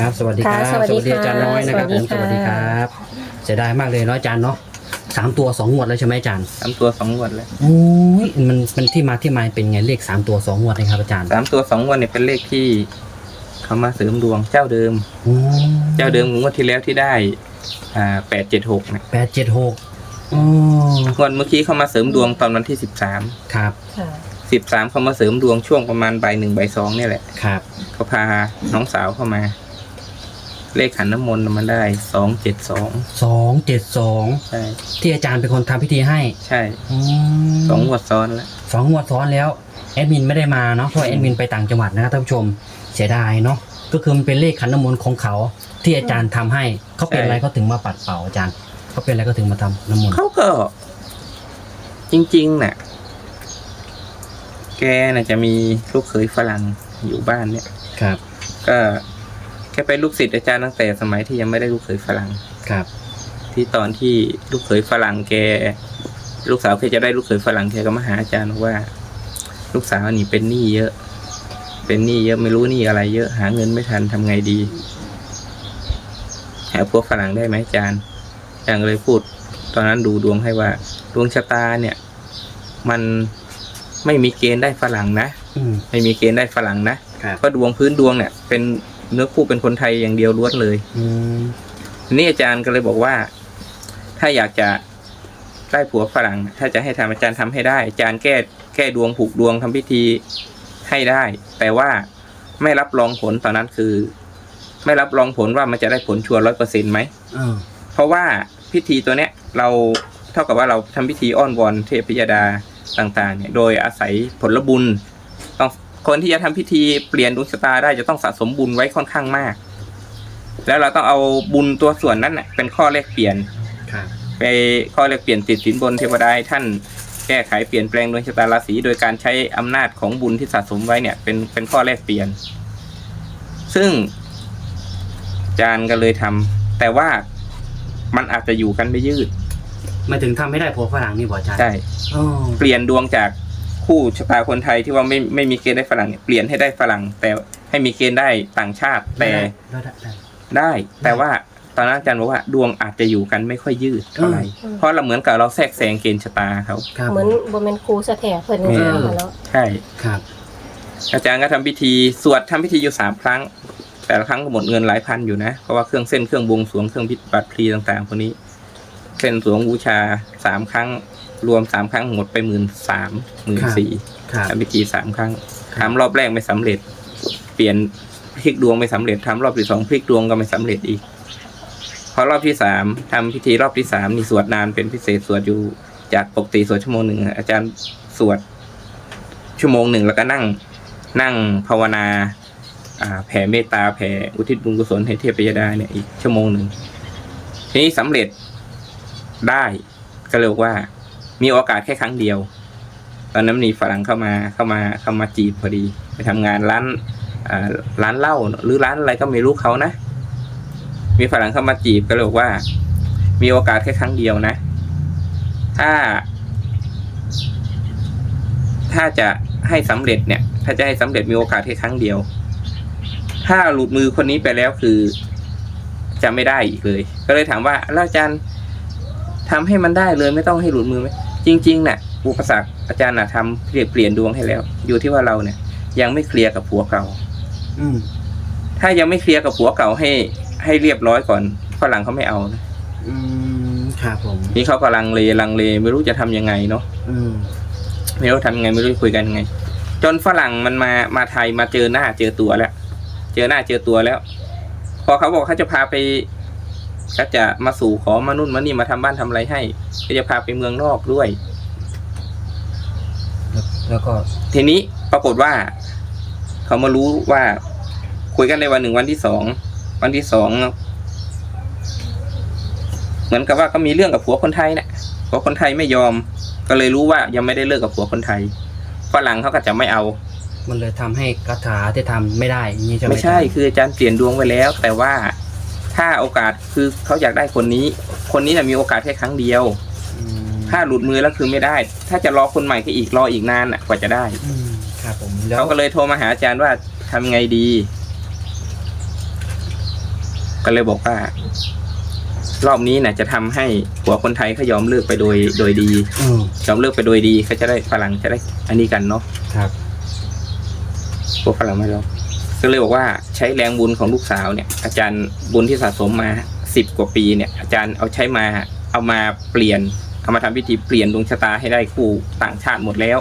ครับ สวัสดีครับ ค่ะสวัสดีค่ะอาจารย์น้อยนะครับผมสสวัวัสสดีดีคค่ะรับเสียดายมากเลยเนาะอาจารย์เนาะสามตัวสองงวดแล้วใช่ไหมอาจารย์สามตัวสองงวดแล้วโอ้ยมันมันที่มาที่มาเป็นไงเลขสามตัวสองงวดนะครับอาจารย์สามตัวสองงวดเนี่ยเป็นเลขที่เขามาเสริมดวงเจ้าเดิม โอ้เจ้าเดิมงวดที่แล้วที่ได้อ่าแปดเจ็ดหกนะแปดเจ็ดหกอ๋องวดเมื่อกี้เขามาเสริมดวงตอนวันที่สิบสามครับค่ะ สิบสามเขามาเสริมดวงช่วงประมาณบ่ายหนึ่งบ่ายสองเนี่ยแหละครับเขาพาน้องสาวเข้ามา เลขขันน้ำมนต์มันได้สองเจ็ดสองสองเจ็ดสองใช่ที่อาจารย์เป็นคนทำพิธีให้ ใช่อืมสองงวดซ้อนแล้วสองงวดซ้อนแล้วแอดมินไม่ได้มาเนาะเพราะแอดมินไปต่างจังหวัดนะครับท่านผู้ชมเสียดายเนาะก็คือมันเป็นเลขขันน้ำมนต์ของเขา ที่อาจารย์ทำให้เขาเป็นอะไรเขาถึงมาปัดเป่าอาจารย์เขาเป็นอะไรก็ถึงมาทำน้ำมนต์เขาก็ จริงๆน่ะ แกน่ะจะมีลูกเขยฝรั่งอยู่บ้านเนี่ยครับ ก็ แกเป็นลูกศิษย์อาจารย์ตั้งแต่สมัยที่ยังไม่ได้ลูกเขยฝรั่งครับ ที่ตอนที่ลูกเขยฝรั่งแก ลูกสาวแกจะได้ลูกเขยฝรั่งแกก็มาหาอาจารย์บอกว่า ลูกสาวนี่เป็นหนี้เยอะ เป็นหนี้เยอะไม่รู้หนี้อะไรเยอะหาเงินไม่ทันทำไงดี หาพวกฝรั่งได้ไหมอาจารย์อาจารย์ก็เลยพูด ตอนนั้นดูดวงให้ว่าดวงชะตาเนี่ย มันไม่มีเกณฑ์ได้ฝรั่งนะอืมไม่มีเกณฑ์ได้ฝรั่งนะครับเพราะดวงพื้นดวงเนี่ย เป็น เนื้อคู่เป็นคนไทยอย่างเดียวล้วนเลยอืมทีนี้อาจารย์ก็เลยบอกว่า ถ้าอยากจะได้ผัวฝรั่ง ถ้าจะให้ทำอาจารย์ทำให้ได้ อาจารย์แก้แก้ดวงผูกดวงทำพิธีให้ได้ แต่ว่าไม่รับรองผลตอนนั้นคือ ไม่รับรองผลว่ามันจะได้ผลชัวร์ร้อยเปอร์เซ็นต์ไหม เออเพราะว่าพิธีตัวเนี้ยเราเท่ากับว่าเราทำพิธีอ้อนวอนเทพยดาต่างๆเนี่ยโดยอาศัยผลบุญต้อง คนที่จะทำพิธีเปลี่ยนดวงชะตาได้จะต้องสะสมบุญไว้ค่อนข้างมาก แล้วเราต้องเอาบุญตัวส่วนนั้นน่ะเป็นข้อแลกเปลี่ยนครับไปข้อแลกเปลี่ยนติดสินบนเทวดาให้ท่านแก้ไขเปลี่ยนแปลงดวงชะตาราศีโดยการใช้อำนาจของบุญที่สะสมไว้เนี่ย เป็นเป็นข้อแลกเปลี่ยน ซึ่งอาจารย์ก็เลยทำแต่ว่ามันอาจจะอยู่กันไม่ยืดไม่ถึงทำไม่ได้ผัวฝรั่งนี่บอกอาจารย์ใช่อ๋อเปลี่ยนดวงจาก คู่ชะตาคนไทยที่ว่าไม่ไม่มีเกณฑ์ได้ฝรั่งเนี่ยเปลี่ยนให้ได้ฝรั่ง แต่ให้มีเกณฑ์ได้ต่างชาติแต่ได้ได้ได้ได้ แต่ว่าตอนนั้นอาจารย์บอกว่าดวงอาจจะอยู่กันไม่ค่อยยืดเท่าไหร่อืม เพราะเราเหมือนกับเราแทรกแซงเกณฑ์ชะตาเขา ครับเหมือนบ่แม่นครูสะแถเพิ่นนี่อืมค่ะเนาะใช่ ครับอาจารย์ก็ทำพิธีสวดทำพิธีอยู่สามครั้ง แต่ละครั้งก็หมดเงินหลายพันอยู่นะ เพราะว่าเครื่องเส้นเครื่องบวงสรวงเครื่องพิธีบัตรพลีต่างๆพวกนี้เส้นสวงบูชาสามครั้ง รวมสามครั้งหมดไปหมื่นสามหมื่นสี่ครับทำพิธีสามครั้งครับทำรอบแรกไม่สำเร็จ เปลี่ยนพลิกดวงไม่สำเร็จทำรอบที่สองพลิกดวงก็ไม่สำเร็จอีกพอรอบที่สามทำพิธีรอบที่สามนี่สวดนานเป็นพิเศษสวดอยู่จากปกติสวดชั่วโมงหนึ่งอาจารย์สวดชั่วโมงหนึ่งแล้วก็นั่งนั่งภาวนาอ่าแผ่เมตตาแผ่อุทิศบุญกุศลให้เทพยดาเนี่ยอีกชั่วโมงหนึ่งทีนี้สำเร็จได้ก็เลยบอกว่า มีโอกาสแค่ครั้งเดียว ตอนนั้นมีฝรั่งเข้ามาเข้ามาเข้ามาจีบพอดี ไปทำงานร้านร้านเหล้าหรือร้านอะไรก็ไม่รู้เขานะ มีฝรั่งเข้ามาจีบก็เลยบอกว่า มีโอกาสแค่ครั้งเดียวนะ ถ้า ถ้าจะให้สำเร็จเนี่ย ถ้าจะให้สำเร็จมีโอกาสแค่ครั้งเดียว ถ้าหลุดมือคนนี้ไปแล้วคือจะไม่ได้อีกเลย ก็เลยถามว่าแล้วอาจารย์ทำให้มันได้เลยไม่ต้องให้หลุดมือไหม จริงๆน่ะอุปสรรคอาจารย์น่ะทำเปลี่ยนเปลี่ยนดวงให้แล้ว อยู่ที่ว่าเราเนี่ย ยังไม่เคลียร์กับผัวเก่า อืมถ้ายังไม่เคลียร์กับผัวเก่าให้ ให้เรียบร้อยก่อนฝรั่งเขาไม่เอานะอืมครับผม นี่เขากำลังเลลังเลไม่รู้จะทำยังไงเนาะอืมไม่รู้ทำยังไงไม่รู้จะคุยกันยังไง จนฝรั่งมันมามาไทยมาเจอหน้าเจอตัวแล้ว เจอหน้าเจอตัวแล้ว พอเขาบอกเขาจะพาไป ก็จะมาสู่ขอมานุ่นมานี่มาทำบ้านทำอะไรให้ ก็จะพาไปเมืองนอกด้วยแล้วแล้วก็ทีนี้ปรากฏว่า เขามารู้ว่าคุยกันในวันหนึ่งวันที่สองวันที่สองเหมือนกับว่าก็มีเรื่องกับผัวคนไทยนะผัวคนไทยไม่ยอม ก็เลยรู้ว่ายังไม่ได้เลิกกับผัวคนไทยฝรั่งเขาก็จะไม่เอา มันเลยทำให้คาถาที่ทำไม่ได้อย่างนี้ใช่ไหมไม่ใช่อาจารย์คืออาจารย์เปลี่ยนดวงไว้แล้ว แต่ว่า ถ้าโอกาสคือเขาอยากได้คนนี้ คนนี้นะมีโอกาสแค่ครั้งเดียว อืมถ้าหลุดมือแล้วคือไม่ได้ ถ้าจะรอคนใหม่ก็อีกรออีกนานน่ะกว่าจะได้ อืมครับผมแล้ว เขาก็เลยโทรมาหาอาจารย์ว่าทำไงดี ก็เลยบอกว่า รอบนี้นะจะทำให้ผัวคนไทยเขายอมเลิกไปโดยโดยดี อืมยอมเลิกไปโดยดีเขาจะได้ฝรั่งจะได้ อันนี้กันเนาะครับ พวกฝรั่งไม่รอก็ เลยบอกว่าใช้แรงบุญของลูกสาวเนี่ย อาจารย์บุญที่สะสมมาสิบกว่าปีเนี่ย อาจารย์เอาใช้มาเอามาเปลี่ยน เอามาทำพิธีเปลี่ยนดวงชะตาให้ได้คู่ต่างชาติหมดแล้ว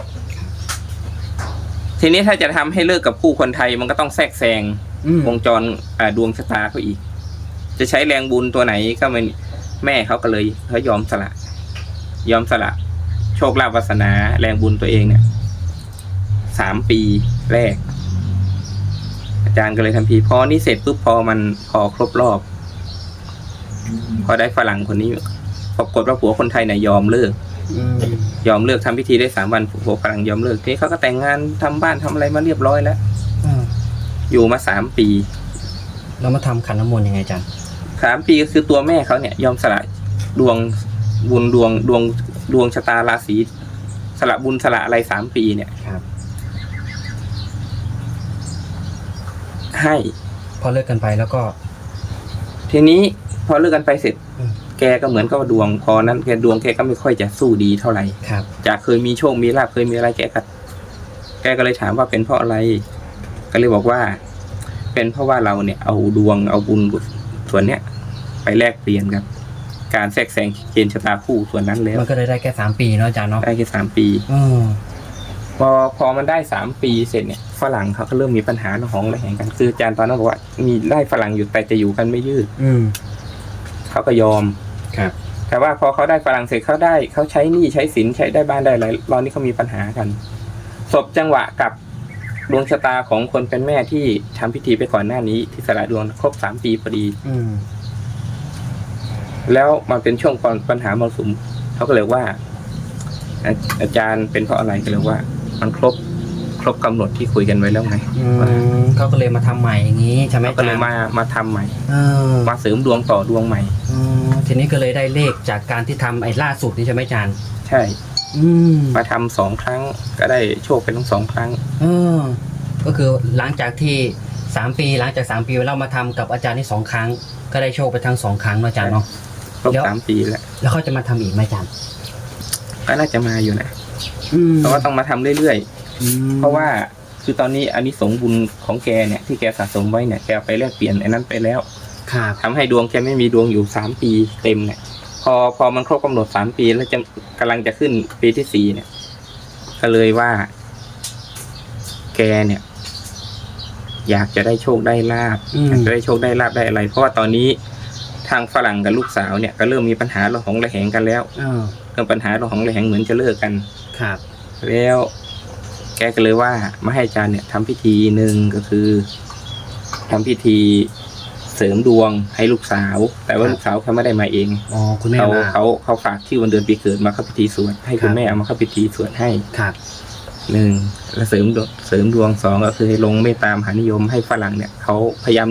ทีนี้ถ้าจะทำให้เลิกกับคู่คนไทยมันก็ต้องแทรกแซงอืมวงจรอ่าดวงชะตาเขาอีก จะใช้แรงบุญตัวไหนก็ไมันแม่เขาก็เลยเขายอมสละ ยอมสละ โชคลาภวาสนาแรงบุญตัวเองเนี่ยสามปีแรก อาจารย์ก็เลยทำพีพอนี่เสร็จปุ๊บพอมันพอครบรอบ พอได้ฝรั่งคนนี้ปรากฏว่าผัวคนไทยเนี่ยยอมเลิกอืมยอมเลิกทำพิธีได้สามวันผัวฝรั่งยอมเลิกทีนี้เขาก็แต่งงานทำบ้านทำอะไรมาเรียบร้อยแล้วอืมอยู่มาสามปีเรามาทำขันน้ำมนต์ยังไงอาจารย์สามปีก็คือตัวแม่เขาเนี่ย ยอมสละดวงบุญดวงดวงดวงชะตาราศีสละบุญสละอะไรสามปีเนี่ยครับ ให้ พอเลิกกันไปแล้วก็ ทีนี้พอเลิกกันไปเสร็จ อืม แกก็เหมือนกับว่าดวงพอนั้นแกดวงแกก็ไม่ค่อยจะสู้ดีเท่าไหร่ ครับจากเคยมีโชค มีลาภเคยมีอะไรแกก็แกก็เลยถามว่าเป็นเพราะอะไร ก็เลยบอกว่า เป็นเพราะว่าเราเนี่ย เอาดวงเอาบุญส่วนเนี้ย ไปแลกเปลี่ยนกับ การแทรกแซงเกณฑ์ชะตาคู่ส่วนนั้นแล้วมันก็เลยได้แค่สามปีเนาะอาจารย์เนาะได้แค่สามปี อืมพอพอมันได้สามปีเสร็จเนี่ย ฝรั่งเขาก็เริ่มมีปัญหาระหองระแหงกันคืออาจารย์ตอนนั้นบอกว่า มีได้ฝรั่งอยู่แต่จะอยู่กันไม่ยืดอืมเขาก็ยอมครับ แต่ว่าพอเขาได้ฝรั่งเสร็จเขาได้เขาใช้หนี้ใช้สินใช้ได้บ้านได้อะไรตอนนี้เขามีปัญหากันศพจังหวะกับดวงชะตาของคนเป็นแม่ที่ทำพิธีไปก่อนหน้านี้ ที่สละดวงครบสามปีพอดี อืมแล้วมันเป็นช่วงก่อนปัญหามรสุมเขาก็เลยว่า อาอาจารย์เป็นเพราะอะไรก็เลยว่า มันครบ ครบกำหนดที่คุยกันไว้แล้วไงอืมเขาก็เลยมาทำใหม่อย่างนี้ใช่ไหมก็เลยมามาทำใหม่ เออมาเสริมดวงต่อดวงใหม่ อืมทีนี้ก็เลยได้เลขจากการที่ทำไอ้ล่าสุดนี่ใช่ไหมอาจารย์ใช่ อืมมาทำสองครั้งก็ได้โชคเป็นทั้งสองครั้ง เออก็คือหลังจากที่สามปีหลังจากสามปีเรามาทำกับอาจารย์ที่สองครั้ง ก็ได้โชคไปทั้งสองครั้งเนาะอาจารย์เนาะ ครบแล้ว สามปีแล้วแล้วเขาจะมาทำอีกไหมอาจารย์ก็น่าจะมาอยู่นะอืมเพราะว่าต้องมาทำเรื่อย อืมๆเพราะว่าคือตอนนี้อันนี้สงส์บุญของแกเนี่ยที่แกสะสมไว้เนี่ยแกเอาไปแลกเปลี่ยนไอ้นั้นไปแล้วครับทำให้ดวงแกไม่มีดวงอยู่สามปีเต็มเนี่ย พอพอมันครบกำหนดสามปีแล้วจะกำลังจะขึ้นปีที่สี่เนี่ย ก็เลยว่า แกเนี่ย อยากจะได้โชคได้ลาบ อืมอยากจะได้โชคได้ลาบได้อะไร เพราะว่าตอนนี้ทางฝรั่งกับลูกสาวเนี่ยก็เริ่มมีปัญหาระหองระแหงกันแล้วเออเรื่องปัญหาระหองระแหงเหมือนจะเลิกกัน ครับ แล้วแกก็เลยว่ามาให้อาจารย์เนี่ยทำพิธีหนึ่งก็คือทำพิธีเสริมดวงให้ลูกสาว แต่ว่าลูกสาวเขาไม่ได้มาเองอ๋อคุณแม่เขามา เขาเขาฝากที่อวันเดือนปีเกิดมาเข้าพิธีสวดให้คุครัณบ แม่เอามาเข้าพิธีสวดให้ครับหนึ่งแล้วเสริมดวงเสริมดวงสองก็คือให้ลงเมตตามหานิยมให้ฝรั่งเนี่ยเขาพยายาม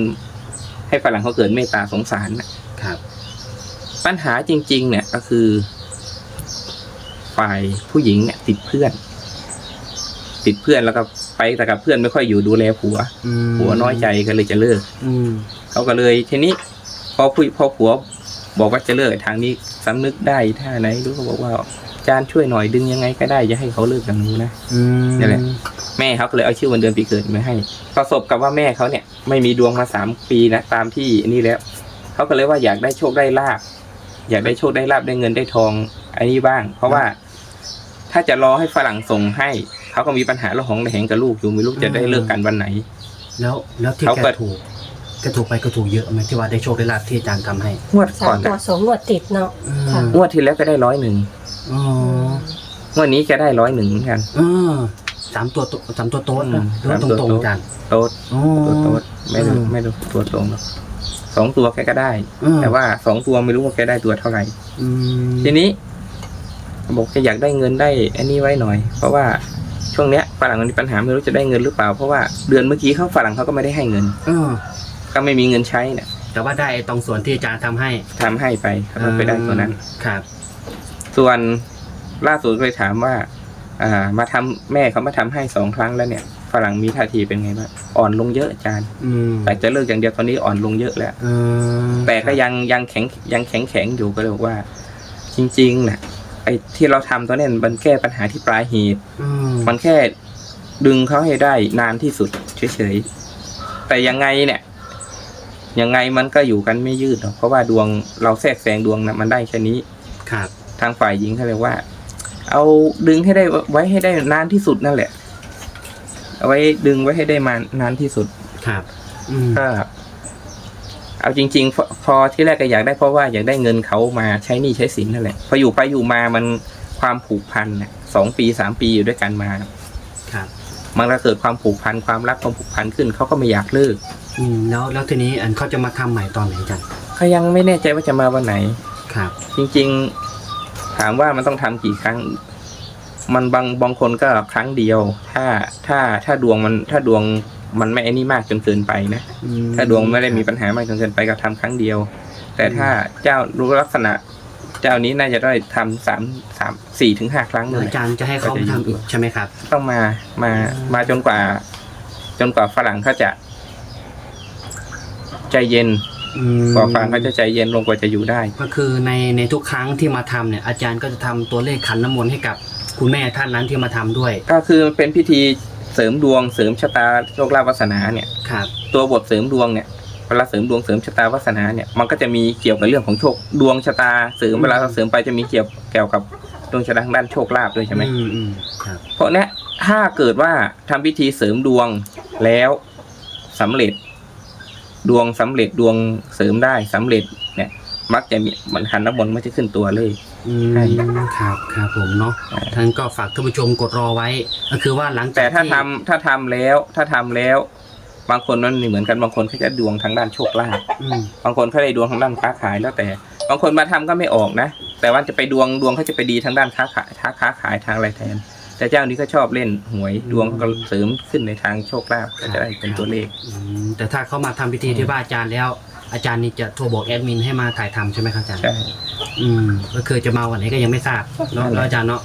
ให้ฝรั่งเขาเกิดเมตตาสงสารน่ะ ครับ ปัญหาจริง ๆ เนี่ยก็คือ ฝ่ายผู้หญิงเนี่ยติดเพื่อน ติดเพื่อนแล้วก็ไปแต่กับเพื่อนไม่ค่อยอยู่ดูแลผัวอืมผัวน้อยใจก็เลยจะเลิก อืมเขาก็เลยทีนี้พอผู้พอผัวบอกว่าจะเลิกทางนี้สำนึกได้ท่าไหนรู้ก็บอกว่าอาจารย์ช่วยหน่อยดึงยังไงก็ได้อย่าให้เขาเลิกกับหนูนะอืมนี่แหละแม่เขาก็เลยเอาชื่อวันเดือนปีเกิดมาให้ ประสบกับว่าแม่เขาเนี่ย ไม่มีดวงมาสามปีนะตามที่นี่แล้วเขาก็เลยว่าอยากได้โชคได้ลาบอยากได้โชคได้ลาบได้เงินได้ทองอันนี้บ้าง เพราะว่าถ้าจะรอให้ฝรั่งส่งให้ เขาก็มีปัญหาระหองระแหงกับลูกอยู่ไม่รู้จะได้เลิกกันวันไหน แล้วแล้วที่เขาแกก็ ถูกแกถูกไปก็ถูกเยอะไหมที่ว่าได้โชคได้ลาภที่อาจารย์ทำให้งวดสาก่อมนตัวอะสมงวดติดเนาะ ค่ะ งวดที่แล้วก็ได้ร้อยหนึ่งอ๋องวดนี้แกได้ร้อยหนึ่งเหมือนกันเออสามตัวโตสามตัวโต๊ดนะอืมหรือว่าสามตตัวรงโต๊ๆดอาจารย์โต๊ดอ๋อตัวโต๊ดไม่รู้อืมไม่รู้ตัวตรงหรอกสองตัวแกก็ได้เออแต่ว่าสองตัวไม่รู้ว่าแกได้ตัวเท่าไหร่ อืมทีนี้บอกจะอยากได้เงินได้อันนี้ไว้หน่อย เพราะว่า ช่วงเนี้ยฝรั่งมันมีปัญหาไม่รู้จะได้เงินหรือเปล่าเพราะว่าเดือนเมื่อกี้เขาฝรั่งเขาก็ไม่ได้ให้เงิน เออ ก็ไม่มีเงินใช้เนี่ยแต่ว่าได้ไอ้ตรงส่วนที่อาจารย์ทำให้ทำให้ไปเขาก็ไปได้ตัวนั้น ครับ ส่วนล่าสุดไปถามว่า อ่า มาทำแม่เขามาทำให้สองครั้งแล้วเนี่ยฝรั่งมีท่าทีเป็นไงบ้างอ่อนลงเยอะอาจารย์อืมแต่จะเลิกอย่างเดียวตอนนี้อ่อนลงเยอะแล้ว เออแต่ก็ยังยังแข็งยังแข็งแข็งอยู่ก็เลยบอกว่า จริงๆนะ ไอ้ที่เราทำตอนนี้มันแก้ปัญหาที่ปลายเหตุอืมมันแค่ดึงเขาให้ได้นานที่สุดเฉยๆแต่ยังไงเนี่ยยังไงมันก็อยู่กันไม่ยืดหรอกเพราะว่าดวงเราแทรกแซงดวงนะมันได้แค่นี้ครับทางฝ่ายหญิงเขาเรียกว่า เอาดึงให้ได้ไว้ให้ได้นานที่สุดนั่นแหละ เอาไว้ดึงไว้ให้ได้มานานที่สุดครับ อืมก็ เอาจริงๆพอพอที่แรกก็อยากได้เพราะว่าอยากได้เงินเขามาใช้หนี้ใช้สินนั่นแหละพออยู่ไปอยู่มามันความผูกพันน่ะสองปีสามปีอยู่ด้วยกันมาครับมันก็เกิดความผูกพันความรักความผูกพันขึ้นเขาก็ไม่อยากเลิกอืมแล้วแล้วทีนี้อันเขาจะมาทำใหม่ตอนไหนจันเขายังไม่แน่ใจว่าจะมาวันไหนครับ จริง ๆ ถามว่ามันต้องทำกี่ครั้ง มันบางบางคนก็ครั้งเดียว ถ้าถ้าถ้าดวงมันถ้าดวง มันไม่ไอ้นี่มากจนเกินไปนะอืมถ้าดวงไม่ได้มีปัญหามากจนเกินไปก็ทำครั้งเดียว แต่ถ้าเจ้ารู้ลักษณะ เจ้านี้น่าจะได้ทำสามสามสี่ถึงห้าครั้งเดี๋ยวเลยอาจารย์จะให้เขามาทำอีกใช่ไหมครับ ต้องมามามาจนกว่า จนกว่าฝรั่งเขาจะ ใจเย็นอืมกว่าฝรั่งเขาจะใจเย็นลงกว่าจะอยู่ได้ ก็คือในในทุกครั้งที่มาทำเนี่ย อาจารย์ก็จะทำตัวเลขขันน้ำมนต์ให้กับคุณแม่ท่านนั้นที่มาทำด้วย ก็คือมันเป็นพิธี เสริมดวงเสริมชะตาโชคลาภวาสนาเนี่ย ครับ ตัวบทเสริมดวงเนี่ยเวลาเสริมดวงเสริมชะตาวาสนาเนี่ยมันก็จะมีเกี่ยวกับเรื่องของโชคดวงชะตาเสริมเวลาเราเสริมไปจะมีเกี่ยวเกี่ยวกับดวงชะตาทางด้านโชคลาภด้วยใช่ไหมอืมอืมครับ เพราะเนี้ยถ้าเกิดว่าทำพิธีเสริมดวงแล้วสำเร็จ ดวงสำเร็จดวงเสริมได้สำเร็จเนี่ย มักจะมีมันหันน้ำมนต์มันจะขึ้นตัวเลย อืมใช่ครับครับผมเนาะอ่าท่านก็ฝากท่านผู้ชมกดรอไว้ ก็คือว่าหลังจากแต่ถ้าที่ทำถ้าทำแล้ว ถ้าทำแล้ว บางคนมันไม่เหมือนกันบางคนเขาจะดวงทางด้านโชคลาภอืมบางคนเขาได้ดวงทางด้านค้าขายแล้วแต่ บางคนมาทำก็ไม่ออกนะ แต่ว่าจะไปดวงดวงเขาจะไปดีทางด้านค้าขายค้าค้าขายทางอะไรแทน แต่เจ้านี้ก็ชอบเล่นหวยดวงก็เสริมขึ้นในทางโชคลาภก็จะได้เป็นตัวเลข อืมแต่ถ้าเขามาทำพิธีที่บ้านอาจารย์แล้ว อาจารย์นี่จะโทรบอกแอดมินให้มาถ่ายทำใช่ไหมครับอาจารย์ ใช่ อืมก็คือจะมาวันไหนก็ยังไม่ทราบเนาะนั่นแหละแล้วอาจารย์เนาะ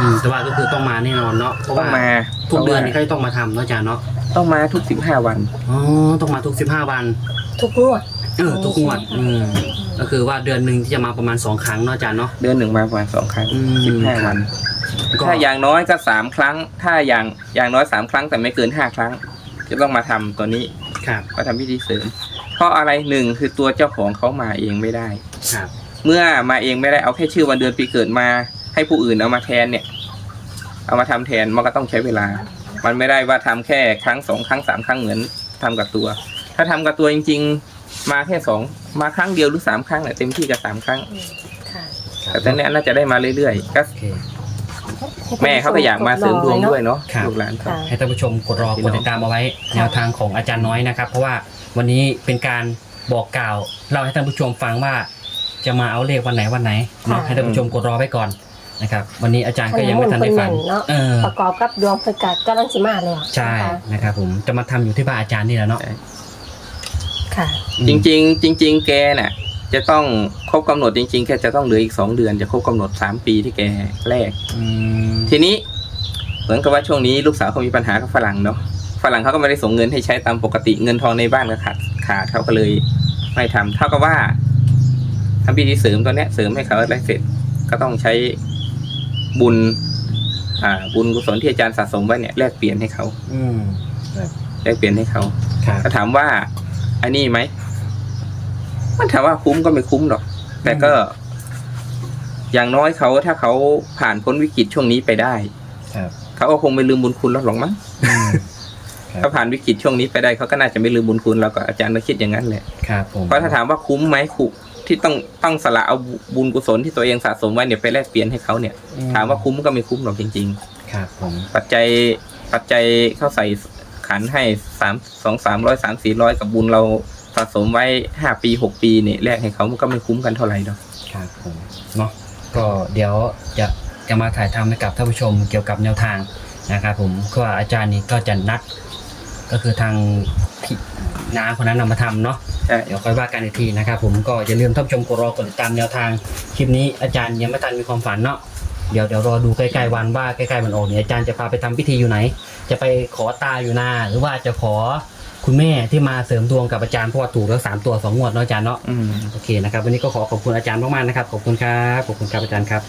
อืมแต่ว่าก็คือต้องมาแน่นอนเนาะเพราะต้อว่างมาทุกเดือนนี่เขาจะต้องมาทำเนาะอาจารย์เนาะต้องมาทุกสิบห้าวัน อ๋อต้องมาทุกสิบห้าวันทุกงวด เออทุกงวดอืมก็คือว่าเดือนหนึ่งที่จะมาประมาณสองครั้งเนาะอาจารย์เนาะ เดือนหนึ่งมาประมาณสองครั้งอืม สิบห้าครัวับนก็ถ้าอย่างน้อยก็สามครั้ง ถ้าอย่างอย่างน้อยสามครั้งแต่ไม่เกินห้าครั้ง จะต้องมาทำตัวนี้ครับมาทำพิธีเสริม เพราะอะไรหนึ่งคือตัวเจ้าของเขามาเองไม่ได้ ครับ เมื่อมาเองไม่ได้เอาแค่ชื่อวันเดือนปีเกิดมา ให้ผู้อื่นเอามาแทนเนี่ย เอามาทำแทนมันก็ต้องใช้เวลา มันไม่ได้ว่าทำแค่ครั้งสองครั้งสามครั้งเหมือนทำกับตัว ถ้าทำกับตัวจริง ๆ มาแค่สองมาครั้งเดียวหรือสามครั้งเนี่ยเต็มที่กับสามครั้งค่ะแต่ตอนเนี้ยน่าจะได้มาเรื่อยๆก็ โอเค แม่เขาก็อยากมาเสริมดวงด้วยเนาะครับ ลูกหลานเขา ค่ะ ให้ท่านผู้ชมกดรอกดติดตามเอาไว้แนวทางของอาจารย์น้อยนะครับ เพราะว่า วันนี้เป็นการบอกกล่าวเล่าให้ท่านผู้ชมฟังว่า จะมาเอาเลขวันไหนวันไหนเนาะค่ะ ให้ท่านผู้ชมกดรอไว้ก่อนนะครับ วันนี้อาจารย์ก็ยังไม่ทันได้ฟังขันน้ำมนต์เพิ่นแม่นเนาะเออประกอบกับดวงเพิ่นกัดกำลังสิมาแล้วใช่นะคะนะครับผมจะมาทำอยู่ที่บ้านอาจารย์นี่แหละเนาะค่ะ จริง ๆ จริง ๆ แกน่ะ จะต้องครบกำหนดจริงๆแกจะต้องเหลืออีกสองเดือนจะครบกำหนดสามปีที่แกแรก อืมทีนี้เหมือนกับว่าช่วงนี้ลูกสาวเขามีปัญหากับฝรั่งเนาะ ฝรั่งเขาก็ไม่ได้ส่งเงินให้ใช้ตามปกติเงินทองในบ้านก็ขาดขาดเขาก็เลยไม่ทำเท่ากับว่าทำพิธีเสริมตัวเนี้ยเสริมให้เขาได้เสร็จก็ต้องใช้บุญ อ่า บุญกุศลที่อาจารย์สะสมไว้เนี่ยแลกเปลี่ยนให้เขาอืมแลกเปลี่ยนให้เขาครับถ้าถามว่า อันนี้ไหมมันถามว่าคุ้มก็ไม่คุ้มหรอก แต่ก็ อย่างน้อยเขาถ้าเขาผ่านพ้นวิกฤตช่วงนี้ไปได้ครับเขาก็คงไม่ลืมบุญคุณเราหรอกมั้งอืมครับ ถ้าผ่านวิกฤตช่วงนี้ไปได้เขาก็น่าจะไม่ลืมบุญคุณเราก็อาจารย์ก็คิดอย่างนั้นแหละครับผมเพราะถ้าถามว่าคุ้มไหมคุ้มที่ต้องต้องสละเอาบุญกุศลที่ตัวเองสะสมไว้เนี่ยไปแลกเปลี่ยนให้เขาเนี่ยอืถามว่าคุ้มก็ไม่คุ้มหรอกจริงครับผมๆปัจจัยปัจจัยเขาใส่ขันให้สามสองสามร้อยสามสี่ร้อยกับบุญเราสะสมไว้ห้าปีหกปีเนี่ยแลกให้เขามันก็ไม่คุ้มกันเท่าไหร่หรอกครับผมเนาะก็เดี๋ยวจะจะมาถ่ายทำให้กับท่านผู้ชมเกี่ยวกับแนวทาง นะครับผมก็อาจารย์นี่ก็จะนัดก็คือทางพี่น้าคนนั้นนำมาทำเนาะใช่ เดี๋ยวค่อยว่ากันอีกทีนะครับผมก็อย่าลืมท่านผู้ชมกดรอกดติดตามแนวทางคลิปนี้อาจารย์ยังไม่ทันมีความฝันเนาะเดี๋ยวเดี๋ยวรอดูใกล้ๆวันว่าใกล้ๆวันออกเนี่ยอาจารย์จะพาไปทำพิธีอยู่ไหน จะไปขอตาอยู่นาหรือว่าจะขอคุณแม่ที่มาเสริมดวงกับอาจารย์เพราะว่าถูกแล้วสามตัวสองงวดเนาะอาจารย์เนาะอืม โอเคนะครับวันนี้ก็ขอขอบคุณอาจารย์มากๆนะครับขอบคุณครับขอบคุณครับอาจารย์ครับ